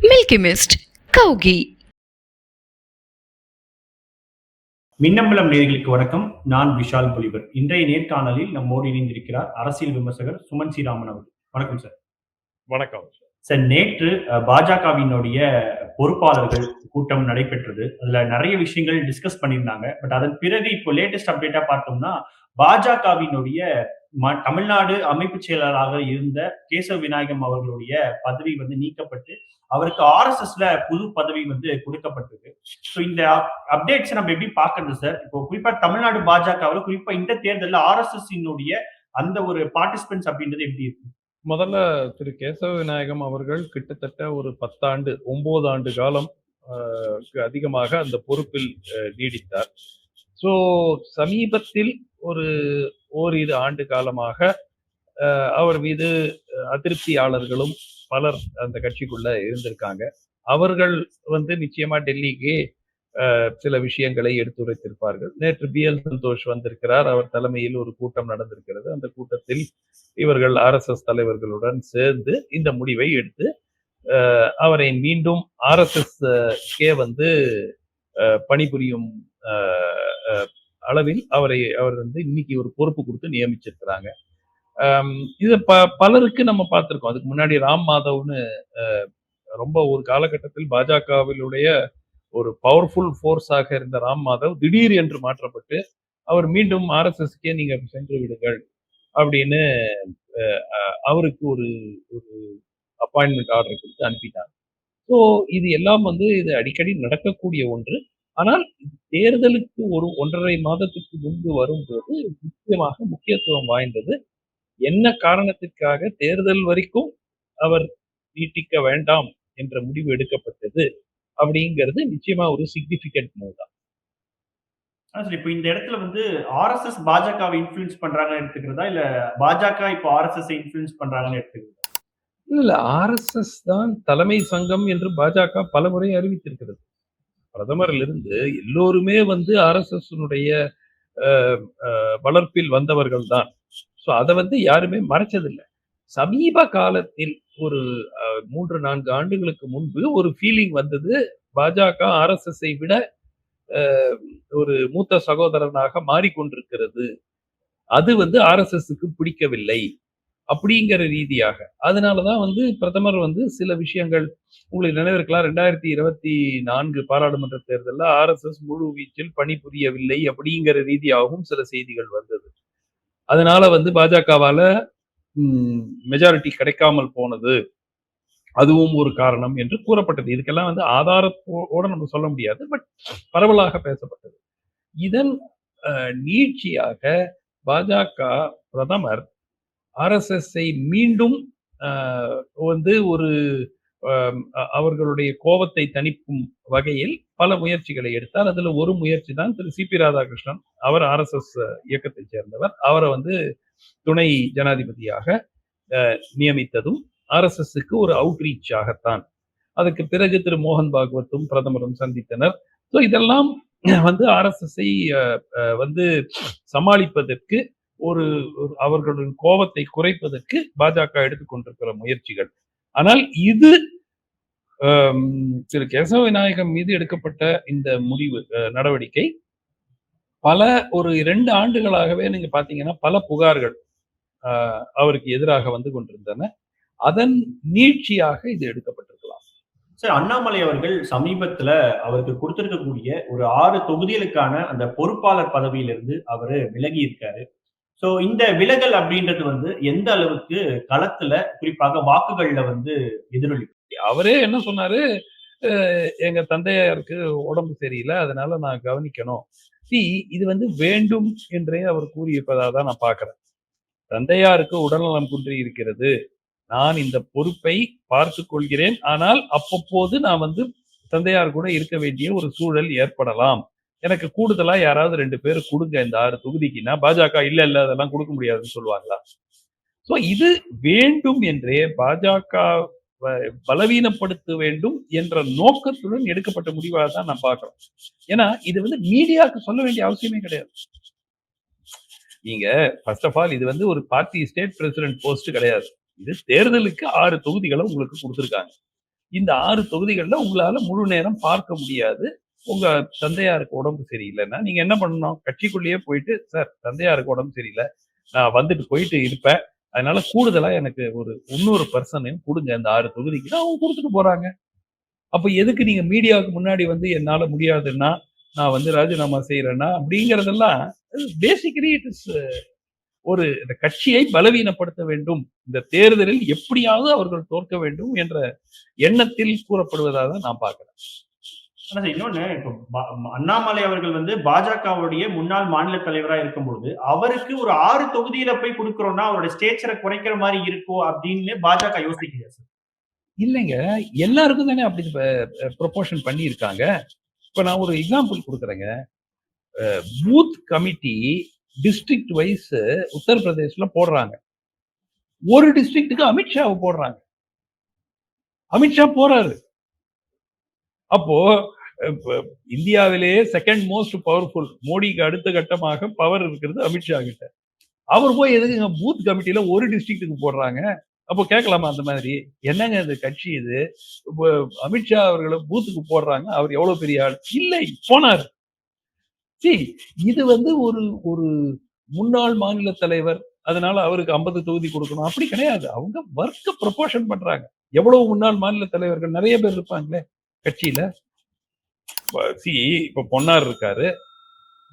Milky mist கௌகி மின்னம்பலம் நேர்களுக்கு வணக்கம். நான் விஷால் பொலிவர். இன்றைய நேர்காணலில் நம்மோடு இணைந்திருக்கிறார் அரசியல் விமர்சகர் சுமன் ஸ்ரீராமன் அவர்கள். வணக்கம் சார். வணக்கம் சார். நேற்று பாஜகவினுடைய பொறுப்பாளர்கள் கூட்டம் நடைபெற்றது. அதுல நிறைய விஷயங்கள் டிஸ்கஸ் பண்ணியிருந்தாங்க. பட் அதன் பிறகு இப்போ லேட்டஸ்ட் அப்டேட்டா பார்த்தோம்னா பாஜகவினுடைய ம- தமிழ்நாடு அமைப்பு செயலாளராக இருந்த கேசவ விநாயகம் அவர்களுடைய பதவி வந்து நீக்கப்பட்டு அவருக்கு ஆர்எஸ்எஸ்ல புது பதவி வந்து கொடுக்கப்பட்டிருக்கு. ஸோ இந்த அப்டேட்ஸ் நம்ம எப்படி பாக்குறது சார் இப்போ குறிப்பா தமிழ்நாடு பாஜகவில் குறிப்பா இந்த தேர்தலில் ஆர்எஸ்எஸ் அந்த ஒரு பார்ட்டிசிபென்ட்ஸ் அப்படின்றது எப்படி இருக்கு? முதல்ல திரு கேசவ விநாயகம் அவர்கள் கிட்டத்தட்ட ஒரு பத்தாண்டு ஒன்பது ஆண்டு காலம் அதிகமாக அந்த பொறுப்பில் நீடித்தார். ஸோ சமீபத்தில் ஒரு ஓரிரு ஆண்டு காலமாக அவர் மீது அதிருப்தியாளர்களும் பலர் அந்த கட்சிக்குள்ள இருந்திருக்காங்க. அவர்கள் வந்து நிச்சயமா டெல்லிக்கு சில விஷயங்களை எடுத்துரைத்திருப்பார்கள். நேற்று பி எல் சந்தோஷ் வந்திருக்கிறார். அவர் தலைமையில் ஒரு கூட்டம் நடந்திருக்கிறது. அந்த கூட்டத்தில் இவர்கள் ஆர்எஸ்எஸ் தலைவர்களுடன் சேர்ந்து இந்த முடிவை எடுத்து அவரை மீண்டும் ஆர்எஸ்எஸ் கே வந்து பணிபுரியும் அளவில் அவரை அவர் வந்து இன்னைக்கு ஒரு பொறுப்பு கொடுத்து நியமிச்சிருக்கிறாங்க. இதை ப பலருக்கு நம்ம பார்த்துருக்கோம். அதுக்கு முன்னாடி ராம் மாதவ்னு ரொம்ப ஒரு காலகட்டத்தில் பாஜகவிலுடைய ஒரு பவர்ஃபுல் ஃபோர்ஸாக இருந்த ராம் மாதவ் திடீர் என்று மாற்றப்பட்டு அவர் மீண்டும் ஆர்எஸ்எஸ்க்கே நீங்க சென்று விடுங்கள் அப்படின்னு அவருக்கு ஒரு ஒரு அப்பாயின்மெண்ட் ஆர்டர் கொடுத்து அனுப்பிட்டாங்க. ஸோ இது எல்லாம் வந்து இது அடிக்கடி நடக்கக்கூடிய ஒன்று. ஆனால் தேர்தலுக்கு ஒரு ஒன்றரை மாதத்துக்கு முன்பு வரும்போது முக்கியமாக முக்கியத்துவம் வாய்ந்தது என்ன காரணத்திற்காக தேர்தல் வரைக்கும் அவர் நீட்டிக்க வேண்டாம் என்ற முடிவு எடுக்கப்பட்டது அப்படிங்கிறது நிச்சயமா ஒரு சிக்னிபிகண்ட் மூவ் தான். சார் இப்போ இந்த இடத்துல வந்து ஆர்எஸ்எஸ் பாஜகவை இன்ஃபுளுன்ஸ் பண்றாங்கன்னு எடுத்துக்கிறதா? இல்ல பாஜக இப்போ ஆர்எஸ்எஸ் இன்ஃபுளுன்ஸ் பண்றாங்கன்னு எடுத்துக்கிறதா? இல்ல ஆர்எஸ்எஸ் தான் தலைமை சங்கம் என்று பாஜக பலமுறை அறிவித்திருக்கிறது. பிரதமரிலிருந்து எல்லோருமே வந்து ஆர்எஸ்எஸ் வளர்ப்பில் வந்தவர்கள் தான் ஸோ அதை வந்து யாருமே மறைச்சதில்லை. சமீப காலத்தில் ஒரு அஹ், மூன்று நான்கு ஆண்டுகளுக்கு முன்பு ஒரு ஃபீலிங் வந்தது. பாஜக ஆர்எஸ்எஸ்ஐ விட ஒரு மூத்த சகோதரனாக மாறிக்கொண்டிருக்கிறது. அது வந்து ஆர்எஸ்எஸ்க்கு பிடிக்கவில்லை அப்படிங்கிற ரீதியாக. அதனாலதான் வந்து பிரதமர் வந்து சில விஷயங்கள் உங்களுக்கு நினைவிருக்கலாம் ரெண்டாயிரத்தி இருபத்தி நான்கு பாராளுமன்ற தேர்தலில் ஆர்எஸ்எஸ் முழு வீச்சில் பணிபுரியவில்லை அப்படிங்கிற ரீதியாகவும் சில செய்திகள் வந்தது. அதனால வந்து பாஜகவால மெஜாரிட்டி கிடைக்காமல் போனது. அதுவும் ஒரு காரணம் என்று கூறப்பட்டது. இதுக்கெல்லாம் வந்து ஆதாரத்தோட நம்ம சொல்ல முடியாது பட் பரவலாக பேசப்பட்டது. இதன் நீட்சியாக பாஜக பிரதமர் ஆர்எஸ்எஸ்ஐ மீண்டும் வந்து ஒரு அவர்களுடைய கோபத்தை தணிக்கும் வகையில் பல முயற்சிகளை எடுத்தார். அதுல ஒரு முயற்சி தான் திரு சி பி ராதாகிருஷ்ணன் அவர் ஆர்எஸ்எஸ் இயக்கத்தை சேர்ந்தவர். அவரை வந்து துணை ஜனாதிபதியாக அஹ், நியமித்ததும் எஸ்க்கு ஒரு அவுட்ரீச் ஆகத்தான். அதுக்கு பிறகு திரு மோகன் பாகவத்தும் பிரதமரும் சந்தித்தனர். ஸோ இதெல்லாம் வந்து ஆர்எஸ்எஸ்ஐ வந்து சமாளிப்பதற்கு ஒரு ஒரு அவர்களுடைய கோபத்தை குறைப்பதற்கு பாஜக எடுத்துக்கொண்டிருக்கிற முயற்சிகள். ஆனால் இது திரு கேசவ விநாயகம் மீது எடுக்கப்பட்ட இந்த முடிவு அஹ், நடவடிக்கை பல ஒரு இரண்டு ஆண்டுகளாகவே நீங்க பாத்தீங்கன்னா பல புகார்கள் ஆஹ், அவருக்கு எதிராக வந்து கொண்டிருந்தன. அதன் நீட்சியாக இது எடுக்கப்பட்டிருக்கலாம். சார் அண்ணாமலை அவர்கள் சமீபத்துல அவருக்கு கொடுத்திருக்கக்கூடிய ஒரு ஆறு தொகுதிகளுக்கான அந்த பொறுப்பாளர் பதவியிலிருந்து அவரு விலகி இருக்காரு சோ இந்த விலகல் அப்படின்றது வந்து எந்த அளவுக்கு களத்துல குறிப்பாக வாக்குகள்ல வந்து எதிரொலி அவரே என்ன சொன்னாரு? எங்க தந்தையாருக்கு உடம்பு சரியில்லை அதனால நான் கவனிக்கணும். சி இது வந்து வேண்டும் என்றே அவர் கூறியிருப்பதாக தான் நான் பார்க்கிறேன். தந்தையாருக்கு உடல்நலம் குன்றி இருக்கிறது. நான் இந்த பொறுப்பை பார்த்து கொள்கிறேன். ஆனால் அப்பப்போது நான் வந்து தந்தையார் கூட இருக்க வேண்டிய ஒரு சூழல் ஏற்படலாம். எனக்கு கூடுதலா யாராவது ரெண்டு பேர் கொடுங்க இந்த ஆறு தொகுதிக்குன்னா பாஜக இல்ல இல்ல அதெல்லாம் கொடுக்க முடியாதுன்னு சொல்லுவாங்களா? சோ இது வேண்டும் என்றே பாஜக பலவீனப்படுத்த வேண்டும் என்ற நோக்கத்துடன் எடுக்கப்பட்ட முடிவாக தான் நான் பாக்குறோம் ஏன்னா இது வந்து மீடியாவுக்கு சொல்ல வேண்டிய அவசியமே கிடையாது. நீங்க ஃபர்ஸ்ட் ஆஃப் ஆல் இது வந்து ஒரு பார்ட்டி ஸ்டேட் பிரசிடென்ட் போஸ்ட் கிடையாது. இது தேர்தலுக்கு ஆறு தொகுதிகளை உங்களுக்கு கொடுத்துருக்காங்க. இந்த ஆறு தொகுதிகளில் உங்களால முழு நேரம் பார்க்க முடியாது. உங்க தந்தையாருக்கு உடம்பு சரியில்லைன்னா நீங்க என்ன பண்ணணும்? கட்சிக்குள்ளேயே போயிட்டு சார் தந்தையாருக்கு உடம்பு சரியில்லை. நான் வந்துட்டு போயிட்டு இருப்பேன். அதனால கூடுதலா எனக்கு ஒரு இன்னொரு பர்சனையும் கொடுங்க. இந்த ஆறு தொகுதிக்கு. அவங்க கொடுத்துட்டு போறாங்க. அப்ப எதுக்கு நீங்க மீடியாவுக்கு முன்னாடி வந்து என்னால முடியாதுன்னா நான் வந்து ராஜினாமா செய்யறேன்னா அப்படிங்கறதெல்லாம் பேசிக்கலி இட் இஸ் ஒரு இந்த கட்சியை பலவீனப்படுத்த வேண்டும். இந்த தேர்தலில் எப்படியாவது அவர்கள் தோற்க வேண்டும் என்ற எண்ணத்தில் கூறப்படுவதாக தான் நான் பார்க்கிறேன். இன்னொன்னு இப்போ அண்ணாமலை அவர்கள் வந்து பாஜகவுடைய முன்னாள் மாநில தலைவரா இருக்கும் பொழுது அவருக்கு ஒரு ஆறு தொகுதியில போய் கொடுக்கறோம்னா அவரோட ஸ்டேச்சரை குறைக்கிற மாதிரி இருக்கோ அப்படின்னு பாஜக யோசிக்கிறார் சார். இல்லைங்க. எல்லாருக்கும் தானே அப்படி ப்ரொபோஷன் பண்ணியிருக்காங்க. இப்ப நான் ஒரு எக்ஸாம்பிள் கொடுக்குறேங்க. பூத் கமிட்டி டிஸ்ட்ரிக்ட் வைஸ் உத்தரப்பிரதேஷ்ல போடுறாங்க. ஒரு டிஸ்ட்ரிக்ட்டுக்கு அமித்ஷாவை போடுறாங்க. அமித்ஷா போறாரு. அப்போ இந்தியாவிலேயே செகண்ட் மோஸ்ட் பவர்ஃபுல் மோடிக்கு அடுத்த கட்டமாக பவர் இருக்கிறது அமித்ஷா கிட்ட. அவர் போய் எதுக்குங்க பூத் கமிட்டியில ஒரு டிஸ்ட்ரிக்ட்டுக்கு போடுறாங்க? அப்போ கேட்கலாமா அந்த மாதிரி? என்னங்க இந்த கட்சி இது? இப்போ அமித்ஷா அவர்களை பூத்துக்கு போடுறாங்க அவர் எவ்வளவு பெரிய ஆள்? இல்லை போனார். சி இது வந்து ஒரு ஒரு முன்னாள் மாநில தலைவர் அதனால அவருக்கு 50 தொகுதி கொடுக்கணும். அப்படி கிடையாது. அவங்க ஒர்க்க ப்ரொபோஷன் பண்றாங்க. எவ்வளவு முன்னாள் மாநில தலைவர்கள் நிறைய பேர் இருப்பாங்களே கட்சியில? சி இப்ப பொன்னார் இருக்காரு.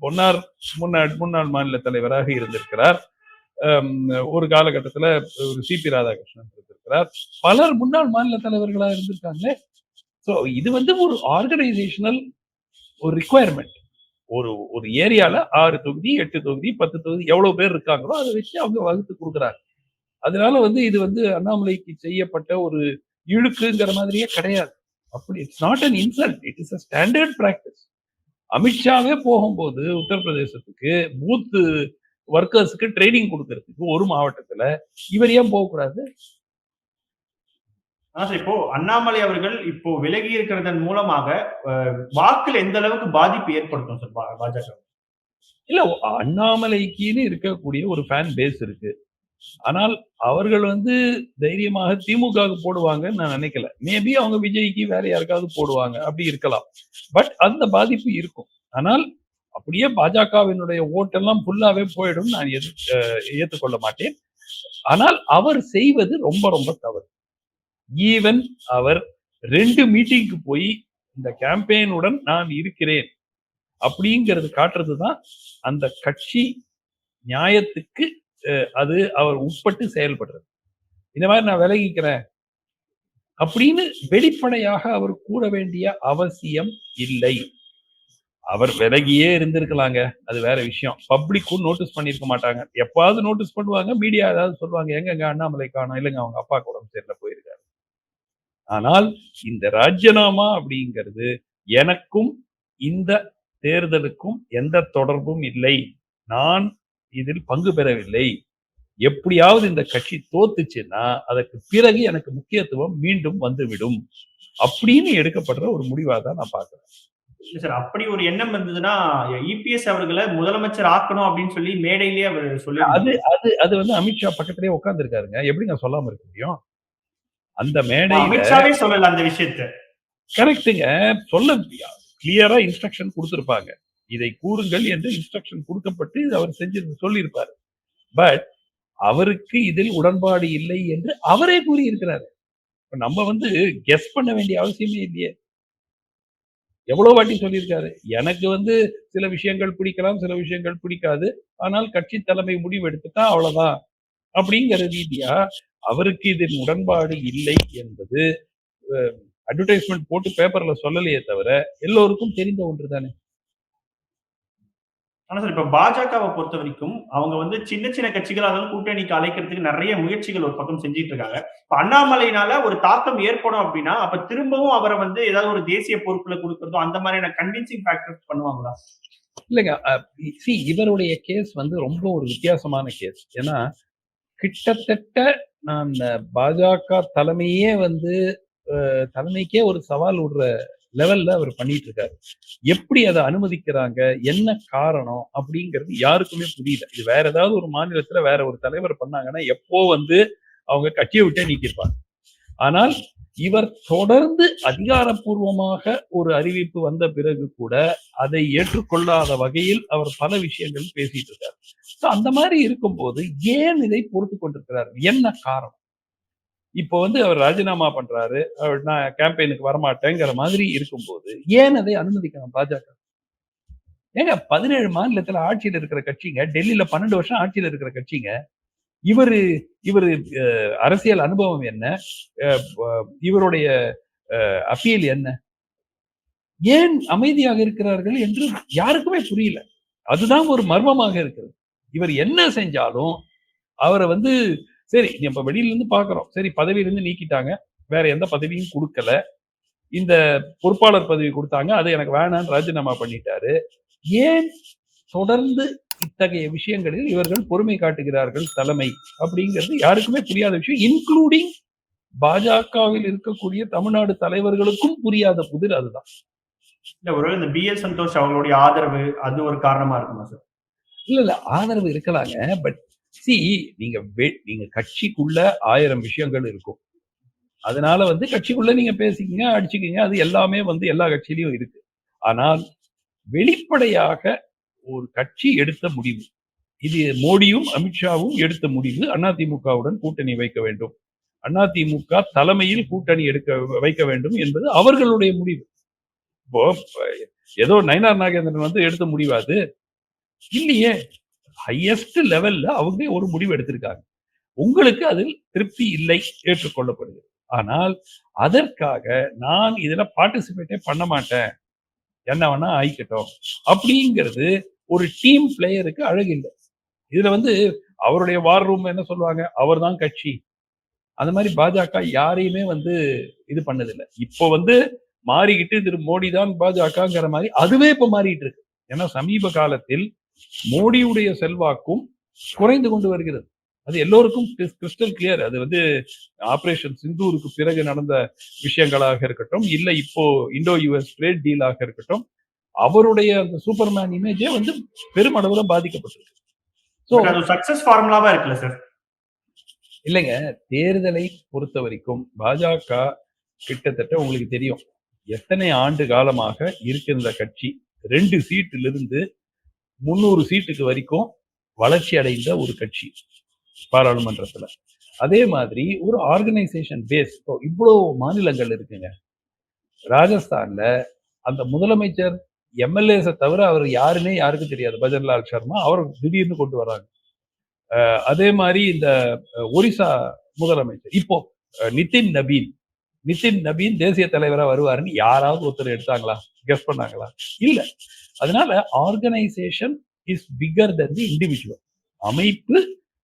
பொன்னார் முன்னாள் முன்னாள் மாநில தலைவராக இருந்திருக்கிறார். ஒரு காலகட்டத்துல ஒரு சிபி ராதாகிருஷ்ணன் இருந்திருக்கிறார். பலர் முன்னாள் மாநில தலைவர்களா இருந்திருக்காங்களே. சோ இது வந்து ஒரு ஆர்கனைசேஷனல் ஒரு ரிக்குவயர்மெண்ட் ஒரு ஒரு ஏரியால ஆறு தொகுதி எட்டு தொகுதி பத்து தொகுதி எவ்வளவு பேர் இருக்காங்களோ அதை வச்சு அவங்க வகுத்து கொடுக்குறாங்க. அதனால வந்து இது வந்து அண்ணாமலைக்கு செய்யப்பட்ட ஒரு இழுக்குங்கிற மாதிரியே கிடையாது. அப்படி it's not an insult it is a standard practice அமித்ஷாவே போகும்போது உத்தரப்பிரதேசத்துக்கு பூத் ஒர்க்கர்ஸுக்கு ட்ரைனிங் கொடுக்கறதுக்கு ஒரு மாவட்டத்துல இவர் ஏன் போகக்கூடாது? இப்போ அண்ணாமலை அவர்கள் இப்போ விலகி இருக்கிறதன் மூலமாக வாக்குல எந்த அளவுக்கு பாதிப்பு ஏற்படுத்தும் சார் பாஜக? இல்ல அண்ணாமலைக்குன்னு இருக்கக்கூடிய ஒரு ஃபேன் பேஸ் இருக்கு. ஆனால் அவர்கள் வந்து தைரியமாக திமுகவுக்கு போடுவாங்கன்னு நான் நினைக்கல. மேபி அவங்க விஜய்க்கு வேற யாருக்காவது போடுவாங்க அப்படி இருக்கலாம். பட் அந்த பாதிப்பு இருக்கும். ஆனால் அப்படியே பாஜகவினுடைய ஓட்டெல்லாம் ஃபுல்லாவே போயிடும் நான் எது ஏற்றுக்கொள்ள மாட்டேன். ஆனால் அவர் செய்வது ரொம்ப ரொம்ப தவறு. ஈவன் அவர் ரெண்டு மீட்டிங்க்கு போய் இந்த கேம்பெயினுடன் நான் இருக்கிறேன் அப்படிங்கிறது காட்டுறது தான் அந்த கட்சி நியாயத்துக்கு அது அவர் உட்பட்டு செயல்படுறது. இந்த மாதிரி நான் விலகிக்கிறேன். அப்படின்னு வெளிப்படையாக அவர் கூற வேண்டிய அவசியம் இல்லை. அவர் விலகியே இருந்திருக்கலாங்க. அது வேற விஷயம். பப்ளிக்கும் நோட்டீஸ் பண்ணியிருக்க மாட்டாங்க. எப்பாவது நோட்டீஸ் பண்ணுவாங்க மீடியா ஏதாவது சொல்லுவாங்க எங்கங்க அண்ணாமலை காணோம்? இல்லைங்க அவங்க அப்பா உடம்பு சரியில்லை போயிருக்காரு. ஆனால் இந்த ராஜினாமா அப்படிங்கிறது எனக்கும் இந்த தேர்தலுக்கும் எந்த தொடர்பும் இல்லை. நான் இதில் பங்கு பெறவில்லை. எப்படியாவது இந்த கட்சி தோத்துச்சுன்னா அதற்கு பிறகு எனக்கு முக்கியத்துவம் மீண்டும் வந்துவிடும். அப்படின்னு எடுக்கப்படுற ஒரு முடிவா தான் நான் பார்க்கிறேன். இல்ல சார் அப்படி ஒரு எண்ணம் இருந்ததுன்னா இபிஎஸ் அவர்களை முதலமைச்சர் ஆக்கணும் அப்படின்னு சொல்லி மேடையிலேயே அவர் சொல்லி அது அது அது வந்து அமித்ஷா பக்கத்திலேயே உட்கார்ந்து இருக்காருங்க எப்படி நான் சொல்லாம இருக்க முடியும்? அந்த மேடையில அமித்ஷாவே சொல்லல அந்த விஷயத்த. கரெக்டுங்க சொல்ல கிளியரா இன்ஸ்ட்ரக்ஷன் கொடுத்திருப்பாங்க. இதை கூறுங்கள் என்று இன்ஸ்ட்ரக்ஷன் கொடுக்கப்பட்டு இது அவர் செஞ்சு சொல்லியிருப்பாரு. பட் அவருக்கு இதில் உடன்பாடு இல்லை என்று அவரே கூறியிருக்கிறாரு. இப்ப நம்ம வந்து கெஸ் பண்ண வேண்டிய அவசியமே இல்லையே. எவ்வளவு வாட்டி சொல்லியிருக்காரு? எனக்கு வந்து சில விஷயங்கள் பிடிக்கலாம் சில விஷயங்கள் பிடிக்காது. ஆனால் கட்சி தலைமை முடிவு எடுத்துட்டா அவ்வளவுதான். அப்படிங்கிற ரீதியா அவருக்கு இதில் உடன்பாடு இல்லை என்பது அட்வர்டைஸ்மெண்ட் போட்டு பேப்பர்ல சொல்லலையே தவிர எல்லோருக்கும் தெரிந்த ஒன்று தானே ஆனா சார் இப்ப பாஜகவை பொறுத்த வரைக்கும் அவங்க வந்து சின்ன சின்ன கட்சிகள் அதாவது கூட்டணிக்கு அழைக்கிறதுக்கு நிறைய முயற்சிகள் ஒரு பக்கம் செஞ்சிட்டு இருக்காங்க. இப்ப அண்ணாமலையினால ஒரு தாக்கம் ஏற்படும் அப்படின்னா அப்ப திரும்பவும் அவரை வந்து ஏதாவது ஒரு தேசிய பொறுப்புல கொடுக்கறதோ அந்த மாதிரியான கன்வின்சிங் ஃபேக்டர்ஸ் பண்ணுவாங்களா? இல்லைங்க. சி இவருடைய கேஸ் வந்து ரொம்ப ஒரு வித்தியாசமான கேஸ் ஏன்னா கிட்டத்தட்ட நான் பாஜக தலைமையே வந்து தலைமைக்கே ஒரு சவால் விடுற லெவல்ல அவர் பண்ணிட்டு இருக்காரு எப்படி அதை அனுமதிக்கிறாங்க? என்ன காரணம்? அப்படிங்கிறது யாருக்குமே புரியல. இது வேற ஏதாவது ஒரு மாநிலத்துல வேற ஒரு தலைவர் பண்ணாங்கன்னா எப்போ வந்து அவங்க கட்சியை விட்டே நீக்கியிருப்பாங்க. ஆனால் இவர் தொடர்ந்து அதிகாரப்பூர்வமாக ஒரு அறிவிப்பு வந்த பிறகு கூட அதை ஏற்றுக்கொள்ளாத வகையில் அவர் பல விஷயங்கள் பேசிட்டு இருக்கார் So, அந்த மாதிரி இருக்கும்போது ஏன் இதை பொறுத்து கொண்டிருக்கிறார்? என்ன காரணம்? இப்போ வந்து அவர் ராஜினாமா பண்றாரு. நான் கேம்பெயினுக்கு வரமாட்டேங்கிற மாதிரி இருக்கும்போது ஏன் அதை அனுமதிக்கணும் பாஜக? ஏங்க பதினேழு மாநிலத்துல ஆட்சியில் இருக்கிற கட்சிங்க டெல்லியில பன்னெண்டு வருஷம் ஆட்சியில் இருக்கிற கட்சிங்க. இவரு இவரு அஹ், அரசியல் அனுபவம் என்ன? அஹ், அஹ், இவருடைய அப்பீல் என்ன? ஏன் அமைதியாக இருக்கிறார்கள் என்று யாருக்குமே புரியல. அதுதான் ஒரு மர்மமாக இருக்கிறது. இவர் என்ன செஞ்சாலும் அவரை வந்து சரி நம்ம வெளியில இருந்து பாக்குறோம் சரி பதவியிலிருந்து நீக்கிட்டாங்க. வேற எந்த பதவியும் கொடுக்கல. இந்த பொறுப்பாளர் பதவி கொடுத்தாங்க. அது எனக்கு வேணான்னு ராஜினாமா பண்ணிட்டாரு. ஏன் தொடர்ந்து இத்தகைய விஷயங்களில் இவர்கள் பொறுமை காட்டுகிறார்கள் தலைமை அப்படிங்கிறது யாருக்குமே புரியாத விஷயம் இன்க்ளூடிங் பாஜகவில் இருக்கக்கூடிய தமிழ்நாடு தலைவர்களுக்கும் புரியாத புதிர் அதுதான். இல்ல ஒருவேளை இந்த பி எல் சந்தோஷ் அவங்களுடைய ஆதரவு அது ஒரு காரணமா இருக்குமா சார்? இல்ல இல்ல ஆதரவு இருக்கலாங்க பட் சி நீங்க வெ- நீங்க கட்சிக்குள்ள ஆயிரம் விஷயங்கள் இருக்கும். அதனால வந்து கட்சிக்குள்ள நீங்க பேசிக்கீங்க அடிச்சுக்கீங்க அது எல்லாமே வந்து எல்லா கட்சியிலையும் இருக்கு. ஆனால் வெளிப்படையாக ஒரு கட்சி எடுத்த முடிவு இது மோடியும் அமித்ஷாவும் எடுத்த முடிவு அதிமுகவுடன் கூட்டணி வைக்க வேண்டும். அதிமுக தலைமையில் கூட்டணி எடுக்க வைக்க வேண்டும் என்பது அவர்களுடைய முடிவு. இப்போ ஏதோ நயனார் நாகேந்திரன் வந்து எடுத்த முடிவாது இல்லையே. ஹையஸ்ட் லெவல்ல அவங்க ஒரு முடிவு எடுத்திருக்காங்க. உங்களுக்கு அதில் திருப்தி இல்லை ஏற்றுக்கொள்ளப்படுகிறது. ஆனால் அதற்காக நான் இதுல பார்ட்டிசிபேட்டே பண்ண மாட்டேன். என்ன வேணா ஆயிக்கட்டும். அப்படிங்கிறது ஒரு டீம் பிளேயருக்கு அழகு இதுல வந்து அவருடைய வார் ரூம் என்ன சொல்லுவாங்க? அவர்தான் கட்சி. அந்த மாதிரி பாஜக யாரையுமே வந்து இது பண்ணதில்லை. இப்போ வந்து மாறிக்கிட்டு திரு மோடி தான் பாஜகங்கிற மாதிரி அதுவே இப்ப மாறிட்டு இருக்கு. ஏன்னா சமீப காலத்தில் மோடியுடைய செல்வாக்கும் குறைந்து கொண்டு வருகிறது. அது எல்லோருக்கும் கிறிஸ்டல் கிளியர் அது வந்து ஆபரேஷன் சிந்தூருக்கு பிறகு நடந்த விஷயங்களாக இருக்கட்டும் இல்ல இப்போ இண்டோ யுஎஸ் ட்ரேட் டீலாக இருக்கட்டும் அவருடைய அந்த சூப்பர்மேன் இமேஜே வந்து பெருமளவுல பாதிக்கப்பட்டிருக்கு. ஸோ சக்சஸ் ஃபார்முலாவா இருக்குல்ல சார் இல்லைங்க. தேர்தலை பொறுத்த வரைக்கும் பாஜக கிட்டத்தட்ட உங்களுக்கு தெரியும். எத்தனை ஆண்டு காலமாக இருக்கின்ற கட்சி ரெண்டு சீட்டிலிருந்து முன்னூறு சீட்டுக்கு வரைக்கும் வளர்ச்சி அடைந்த ஒரு கட்சி பாராளுமன்றத்துல. அதே மாதிரி ஒரு ஆர்கனைசேஷன் பேஸ் இப்போ இவ்வளோ மாநிலங்கள் இருக்குங்க. ராஜஸ்தான்ல அந்த முதலமைச்சர் எம்எல்ஏஸை தவிர அவர் யாருன்னே யாருக்கும் தெரியாது. பஜன்லால் சர்மா அவர் திடீர்னு கொண்டு வராங்க. அதே மாதிரி இந்த ஒரிசா முதலமைச்சர் இப்போ அஹ், நிதின் நபீன் நிதின் நபீன் தேசிய தலைவரா வருவாருன்னு யாராவது ஒருத்தர் எடுத்தாங்களா? கெஸ் பண்ணாங்களா? இல்ல. அதனால organisation is bigger than the individual அமைப்பு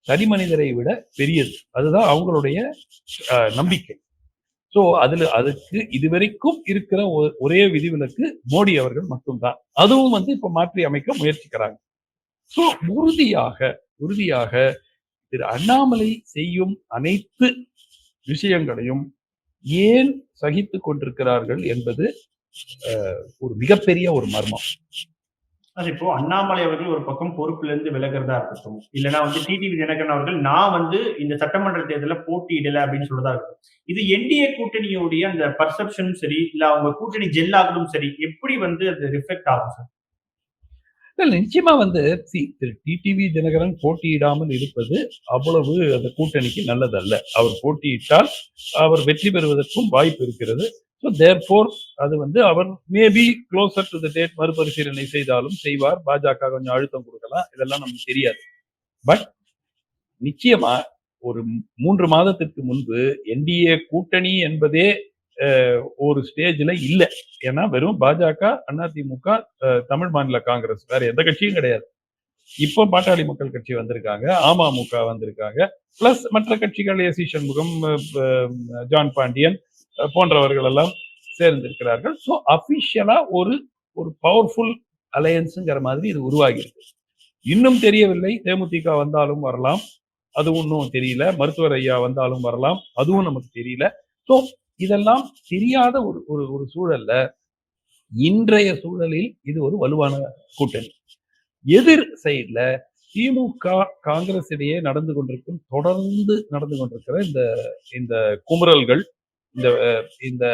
தனி மனிதரை விட பெரியது. அதுதான் அவங்களுடைய அஹ், நம்பிக்கை. சோ அதுல அதுக்கு இதுவரைக்கும் இருக்கிற ஒ- ஒரே விதிவிலக்கு மோடி அவர்கள் மட்டும்தான். அதுவும் வந்து இப்ப மாற்றி அமைக்க முயற்சிக்கிறாங்க. ஸோ உறுதியாக உறுதியாக திரு அண்ணாமலை செய்யும் அனைத்து விஷயங்களையும் ஏன் சகித்துக் கொண்டிருக்கிறார்கள் என்பது ஒரு மிகப்பெரிய ஒரு மர்மம். அது இப்போ அண்ணாமலை அவர்கள் ஒரு பக்கம் பொறுப்புல இருந்து விலகிறதா இருக்கட்டும். இல்லைன்னா வந்து டிடிவி தினகரன் அவர்கள் நான் வந்து இந்த சட்டமன்ற தேர்தலில் போட்டியிடல அப்படின்னு சொல்றதா இருக்கட்டும். இது என்டிஏ கூட்டணியோடைய அந்த பர்செப்ஷனும் சரி இல்ல அவங்க கூட்டணி ஜெல்லாகலும் சரி எப்படி வந்து அது ரிஃப்ளெக்ட் ஆகும் சார் நிச்சயமா வந்து திரு டிடிவி தினகரன் போட்டியிடாமல் இருப்பது அவ்வளவு அந்த கூட்டணிக்கு நல்லதல்ல. அவர் போட்டியிட்டால் அவர் வெற்றி பெறுவதற்கும் வாய்ப்பு இருக்கிறது. ஸோ தேர்ஃபோர் அது வந்து அவர் maybe closer to the date மறுபரிசீலனை செய்தாலும் செய்வார். பாஜக கொஞ்சம் அழுத்தம் கொடுக்கலாம். இதெல்லாம் நமக்கு தெரியாது. பட் நிச்சயமா ஒரு மூன்று மாதத்திற்கு முன்பு என்டிஏ கூட்டணி என்பதே ஒரு ஸ்டேஜ்ல இல்ல. ஏன்னா வெறும் பாஜக அதிமுக அஹ், தமிழ் மாநில காங்கிரஸ். வேற எந்த கட்சியும் கிடையாது. இப்போ பாட்டாளி மக்கள் கட்சி வந்திருக்காங்க அமமுக வந்திருக்காங்க. பிளஸ் மற்ற கட்சிகள் S C Shanmugam John Pandian போன்றவர்கள் எல்லாம் சேர்ந்திருக்கிறார்கள். ஸோ அபிஷியலா ஒரு ஒரு பவர்ஃபுல் அலையன்ஸுங்கிற மாதிரி இது உருவாகி இருக்கு இன்னும் தெரியவில்லை. தேமுதிக வந்தாலும் வரலாம். அது ஒன்றும் தெரியல. மருத்துவர் ஐயா வந்தாலும் வரலாம். அதுவும் நமக்கு தெரியல. ஸோ இதெல்லாம் தெரியாத ஒரு ஒரு ஒரு சூழல்ல இன்றைய சூழலில் இது ஒரு வலுவான கூட்டணி. எதிர் சைடுல திமுக காங்கிரஸ் இடையே நடந்து கொண்டிருக்கும் தொடர்ந்து நடந்து கொண்டிருக்கிற இந்த இந்த குமுறல்கள் இந்த இந்த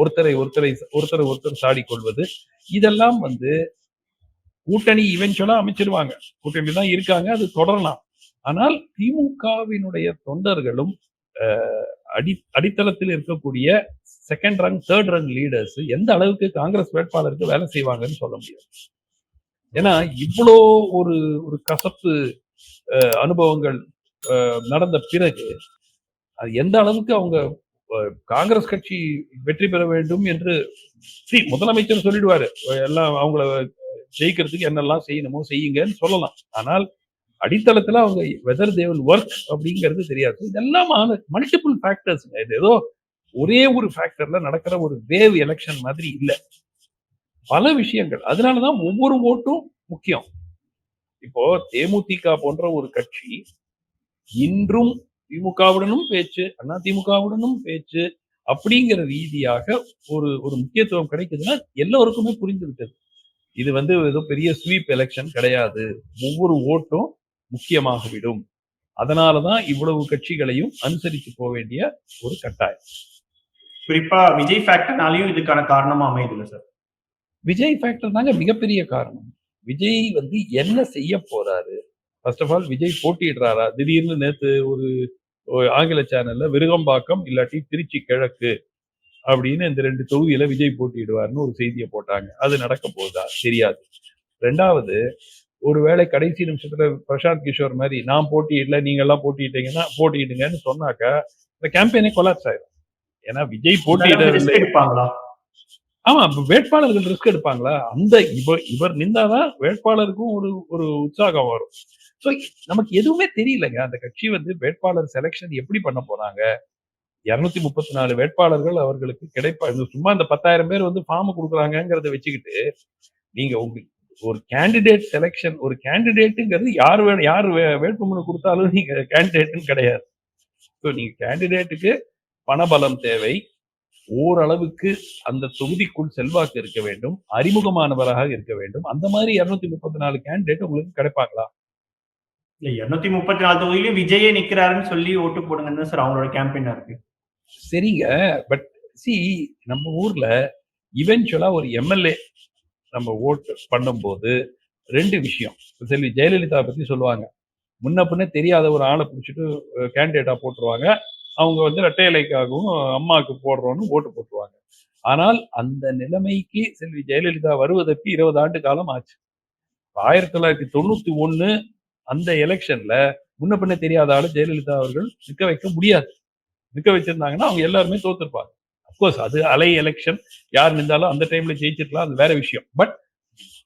ஒருத்தரை ஒருத்தரை ஒருத்தரை ஒருத்தர் சாடி கொள்வது இதெல்லாம் வந்து கூட்டணி இவென்ச்சுவலா அமைச்சிருவாங்க. கூட்டணி தான் இருக்காங்க அது தொடரலாம். ஆனால் திமுகவினுடைய தொண்டர்களும் அடி அடித்தளத்தில் இருக்கக்கூடிய second rung third rung leaders எந்த அளவுக்கு காங்கிரஸ் வேட்பாளருக்கு வேலை செய்வாங்கன்னு சொல்ல முடியாது. ஏன்னா இவ்வளோ ஒரு ஒரு கசப்பு அஹ், அனுபவங்கள் அஹ், நடந்த பிறகு அது எந்த அளவுக்கு அவங்க காங்கிரஸ் கட்சி வெற்றி பெற வேண்டும் என்று சி முதலமைச்சர் சொல்லிடுவாரு. எல்லாம் அவங்கள ஜெயிக்கிறதுக்கு என்னெல்லாம் செய்யணுமோ செய்யுங்கன்னு சொல்லலாம். ஆனால் அடித்தளத்துல அவங்க வெதர் தேவல் ஒர்க் அப்படிங்கிறது தெரியாது. இதெல்லாம் மல்டிபிள் ஃபேக்டர்ஸ் இது ஏதோ ஒரே ஒரு ஃபேக்டர்ல நடக்கிற ஒரு வேவ் எலெக்ஷன் மாதிரி இல்ல. பல விஷயங்கள். அதனாலதான் ஒவ்வொரு ஓட்டும் முக்கியம். இப்போ தேமுதிக போன்ற ஒரு கட்சி இன்றும் திமுகவுடனும் பேச்சு அண்ணா திமுகவுடனும் பேச்சு அப்படிங்கிற ரீதியாக ஒரு ஒரு முக்கியத்துவம் கிடைக்குதுன்னா எல்லோருக்குமே புரிந்து விட்டது இது வந்து ஏதோ பெரிய ஸ்வீப் எலெக்ஷன் கிடையாது. ஒவ்வொரு ஓட்டும் முக்கியமாக விடும் அதனாலதான் இவ்வளவு கட்சிகளையும் அனுசரித்து போக வேண்டிய ஒரு கட்டாயம். குறிப்பா விஜய் ஃபேக்டர்னாலையும் இதுக்கான காரணமா அமையுதுல்ல சார். விஜய் ஃபேக்டர் தாங்க மிகப்பெரிய காரணம். விஜய் வந்து என்ன செய்ய போறாரு? ஃபர்ஸ்ட் ஆஃப் ஆல் விஜய் போட்டியிடுறாரா? திடீர்னு நேத்து ஒரு ஒரு ஆங்கில சேனல்ல விருகம்பாக்கம் இல்லாட்டி திருச்சி கிழக்கு அப்படின்னு இந்த ரெண்டு தொகுதியில விஜய் போட்டியிடுவார்னு ஒரு செய்தியை போட்டாங்க. அது நடக்க போகுதா தெரியாது. ரெண்டாவது ஒருவேளை கடைசி நிமிஷத்துல பிரசாந்த் கிஷோர் மாதிரி நான் போட்டியிடல நீங்க எல்லாம் போட்டியிட்டீங்கன்னா போட்டியிடுங்கன்னு சொன்னாக்க இந்த கேம்பெயினே கொலாப்ஸ் ஆயிடும் ஏன்னா விஜய் போட்டியிடவில்லை. ரிஸ்க் எடுப்பாங்களா? ஆமா வேட்பாளர்கள் ரிஸ்க் எடுப்பாங்களா? அந்த இவர் இவர் நின்றாதான் வேட்பாளருக்கும் ஒரு ஒரு உற்சாகம் வரும். சோ நமக்கு எதுவுமே தெரியலங்க. அந்த கட்சி வந்து வேட்பாளர் செலெக்ஷன் எப்படி பண்ண போறாங்க? இருநூத்தி முப்பத்தி நாலு வேட்பாளர்கள் அவர்களுக்கு கிடைப்பா சும்மா இந்த பத்தாயிரம் பேர் வந்து ஃபார்ம் கொடுக்குறாங்கிறத வச்சுக்கிட்டு நீங்க உங்களுக்கு ஒரு கேண்டிடேட் செலெக்ஷன் ஒரு கேண்டிடேட்டுங்கிறது யார் வே யார் வேட்புமனு கொடுத்தாலும் நீங்க கேண்டிடேட்னு கிடையாது. ஸோ நீங்க கேண்டிடேட்டுக்கு பணபலம் தேவை. ஓரளவுக்கு அந்த தொகுதிக்குள் செல்வாக்கு இருக்க வேண்டும். அறிமுகமானவராக இருக்க வேண்டும். அந்த மாதிரி இருநூத்தி முப்பத்தி நாலு கேண்டிடேட் உங்களுக்கு கிடைப்பாங்களா? இல்ல இருநூத்தி முப்பத்தி நாலு தொகுதியிலும் விஜயே நிக்கிறாருன்னு சொல்லி ஓட்டு போடுங்கன்னு சார் அவங்களோட கேம்பெயினா இருக்கு. சரிங்க பட் சி நம்ம ஊர்ல இவென்ச்சுவலா ஒரு எம்எல்ஏ நம்ம ஓட்டு பண்ணும்போது ரெண்டு விஷயம். செல்வி ஜெயலலிதா பற்றி சொல்லுவாங்க. முன்ன தெரியாத ஒரு ஆளை பிடிச்சிட்டு கேண்டிடேட்டாக போட்டுருவாங்க. அவங்க வந்து ரெட்டை இலைக்காகவும் அம்மாவுக்கு போடுறோன்னு ஓட்டு போட்டுருவாங்க. ஆனால் அந்த நிலைமைக்கு செல்வி ஜெயலலிதா வருவதற்கு இருபது ஆண்டு காலம் ஆச்சு. ஆயிரத்தி தொள்ளாயிரத்தி தொண்ணூத்தி ஒண்ணு அந்த எலெக்ஷன்ல முன்ன பின்ன தெரியாத ஆளு ஜெயலலிதா அவர்கள் நிக்க வைக்க முடியாது. நிக்க வச்சிருந்தாங்கன்னா அவங்க எல்லாருமே தோத்துருப்பாங்க. அப்கோர்ஸ் அது அலை எலெக்ஷன் யார் நின்றாலும் அந்த டைம்ல ஜெயிச்சிருக்கலாம் அது வேற விஷயம். பட்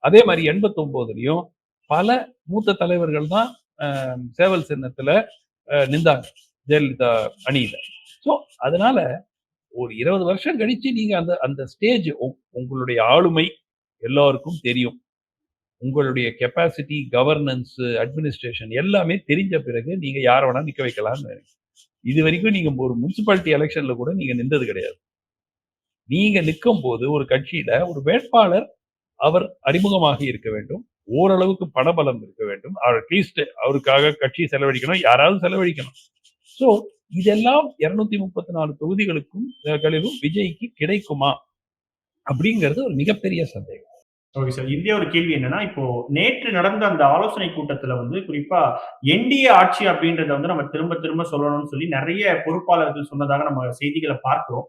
அதே மாதிரி எண்பத்தொன்பதுலயும் பல மூத்த தலைவர்கள் தான் சேவல் சின்னத்துல நின்றாங்க ஜெயலலிதா அணியில. ஸோ அதனால ஒரு இருபது வருஷம் கழிச்சு நீங்க அந்த அந்த ஸ்டேஜ் உங்களுடைய ஆளுமை எல்லாருக்கும் தெரியும். உங்களுடைய கெப்பாசிட்டி கவர்னன்ஸ் அட்மினிஸ்ட்ரேஷன் எல்லாமே தெரிஞ்ச பிறகு நீங்க யார வேணா நிக்க வைக்கலாம்னு இது வரைக்கும் நீங்க ஒரு முனிசிபாலிட்டி எலெக்ஷன்ல கூட நீங்க நின்றது கிடையாது. நீங்க நிற்கும் போது ஒரு கட்சியில ஒரு வேட்பாளர் அவர் அறிமுகமாக இருக்க வேண்டும். ஓரளவுக்கு பணபலம் இருக்க வேண்டும். அட்லீஸ்ட் அவருக்காக கட்சி செலவழிக்கணும். யாராவது செலவழிக்கணும். சோ இதெல்லாம் இருநூத்தி முப்பத்தி நாலு தொகுதிகளுக்கும் அஹ், களிலும் விஜய்க்கு கிடைக்குமா? அப்படிங்கிறது ஒரு மிகப்பெரிய சந்தேகம். ஓகே சார் இந்திய ஒரு கேள்வி என்னன்னா இப்போ நேற்று நடந்த அந்த ஆலோசனை கூட்டத்துல வந்து குறிப்பா என்டிஏ ஆட்சி அப்படின்றத வந்து நம்ம திரும்ப திரும்ப சொல்லணும்னு சொல்லி நிறைய பொறுப்பாளர்கள் சொன்னதாக நம்ம செய்திகளை பார்க்கிறோம்.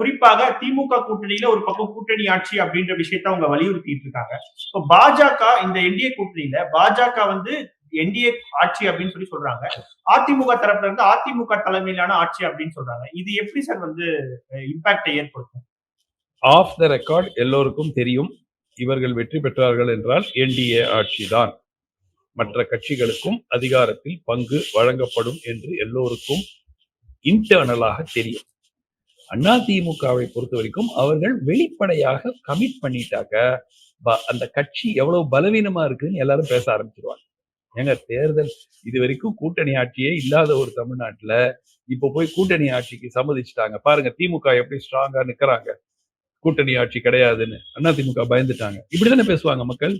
குறிப்பாக திமுக கூட்டணியில ஒரு பக்கம் கூட்டணி ஆட்சி அப்படின்ற விஷயத்த அவங்க வலியுறுத்திட்டு இருக்காங்க. இப்போ பாஜக இந்த என்டிஏ கூட்டணியில பாஜக வந்து என்டிஏ ஆட்சி அப்படின்னு சொல்லி சொல்றாங்க. அதிமுக தரப்புல இருந்து அதிமுக தலைமையிலான ஆட்சி அப்படின்னு சொல்றாங்க. இது எப்படி சார் வந்து இம்பாக்டை ஏற்படுத்தும்? ஆஃப் த ரெக்கார்ட் எல்லோருக்கும் தெரியும். இவர்கள் வெற்றி பெற்றார்கள் என்றால் என்டிஏ ஆட்சிதான். மற்ற கட்சிகளுக்கும் அதிகாரத்தில் பங்கு வழங்கப்படும் என்று எல்லோருக்கும் இன்டர்னலாக தெரியும். அதிமுகவை பொறுத்த வரைக்கும் அவர்கள் வெளிப்படையாக கமிட் பண்ணிட்டாக்க ப- அந்த கட்சி எவ்வளவு பலவீனமா இருக்குன்னு எல்லாரும் பேச ஆரம்பிச்சிருவாங்க. ஏங்க தேர்தல் இது வரைக்கும் கூட்டணி ஆட்சியே இல்லாத ஒரு தமிழ்நாட்டுல இப்ப போய் கூட்டணி ஆட்சிக்கு சம்மதிச்சுட்டாங்க. பாருங்க திமுக எப்படி ஸ்ட்ராங்கா நிக்கிறாங்க. கூட்டணி ஆட்சி கிடையாதுன்னு அதிமுக பயந்துட்டாங்க. இப்படிதானே பேசுவாங்க மக்கள்?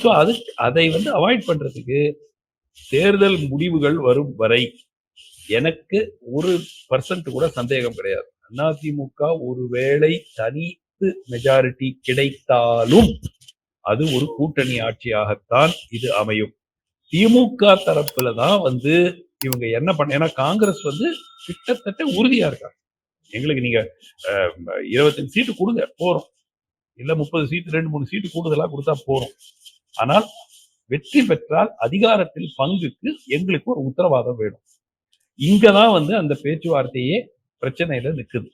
ஸோ அது அதை வந்து அவாய்ட் பண்றதுக்கு தேர்தல் முடிவுகள் வரும் வரை எனக்கு ஒரு பர்சன்ட் கூட சந்தேகம் கிடையாது. அதிமுக ஒருவேளை தனித்து மெஜாரிட்டி கிடைத்தாலும் அது ஒரு கூட்டணி ஆட்சியாகத்தான் இது அமையும். திமுக தரப்புல தான் வந்து இவங்க என்ன பண்ண ஏன்னா காங்கிரஸ் வந்து கிட்டத்தட்ட உறுதியா இருக்காங்க. எங்களுக்கு நீங்க அஹ், இருபத்தஞ்சு சீட்டு கொடுங்க போறோம். இல்ல முப்பது சீட்டு ரெண்டு மூணு சீட்டு கூடுதலா கொடுத்தா போறோம். ஆனால் வெற்றி பெற்றால் அதிகாரத்தில் பங்குக்கு எங்களுக்கு ஒரு உத்தரவாதம் வேணும். இங்கதான் வந்து அந்த பேச்சுவார்த்தையே பிரச்சனையில நிக்குது.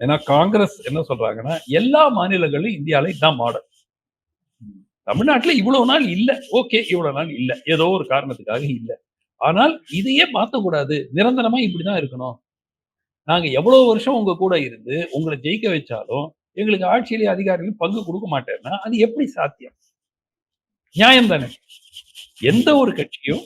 ஏன்னா காங்கிரஸ் என்ன சொல்றாங்கன்னா எல்லா மாநிலங்களும் இந்தியாவில இதான் மாடல் தமிழ்நாட்டுல இவ்வளவு நாள் இல்ல. ஓகே இவ்வளவு நாள் இல்ல. ஏதோ ஒரு காரணத்துக்காக இல்ல. ஆனால் இதையே மாத்தக்கூடாது. நிரந்தரமா இப்படிதான் இருக்கணும். நாங்க எவ்வளவு வருஷம் உங்க கூட இருந்து உங்களை ஜெயிக்க வச்சாலும் எங்களுக்கு ஆட்சியிலே அதிகாரிகளும் பங்கு கொடுக்க மாட்டேன்னா அது எப்படி சாத்தியம்? நியாயம் தானே. எந்த ஒரு கட்சியும்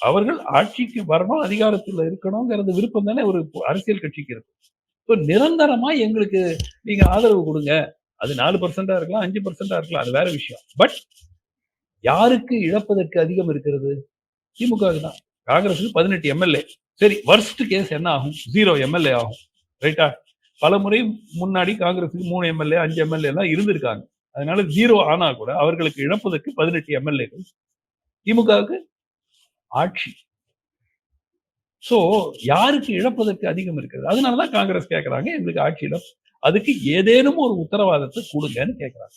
அவர்கள் ஆட்சிக்கு வரணும் அதிகாரத்துல இருக்கணுங்கிறது விருப்பம் தானே ஒரு அரசியல் கட்சிக்கு இருக்கும். இப்போ நிரந்தரமா எங்களுக்கு நீங்க ஆதரவு கொடுங்க. அது நாலு பர்சன்டா இருக்கலாம் அஞ்சு பர்சன்டா இருக்கலாம் அது வேற விஷயம். பட் யாருக்கு இழப்பதற்கு அதிகம் இருக்கிறது? திமுகவுக்கு தான். காங்கிரஸுக்கு பதினெட்டு எம்எல்ஏ. சரி வர்ஸ்ட் கேஸ் என்ன ஆகும்? ஜீரோ எம்எல்ஏ ஆகும் ரைட்டா பல முறை முன்னாடி காங்கிரஸுக்கு மூணு எம்எல்ஏ அஞ்சு எம்எல்ஏ எல்லாம் இருந்திருக்காங்க. அதனால ஜீரோ ஆனா கூட அவர்களுக்கு இழப்பதற்கு பதினெட்டு எம்எல்ஏகள் திமுகவுக்கு ஆட்சி. சோ யாருக்கு இழப்பதற்கு அதிகம் இருக்கிறது? அதனாலதான் காங்கிரஸ் கேட்கறாங்க எங்களுக்கு ஆட்சி இழப்பு. அதுக்கு ஏதேனும் ஒரு உத்தரவாதத்தை கொடுங்கன்னு கேட்கறாங்க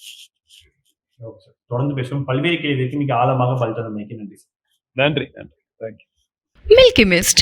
ஓகே சார். தொடர்ந்து பேசுவோம். பல்வேறு கேள்விக்கு மிக ஆழமாக பதில் நன்றி. நன்றி நன்றி. Milky mist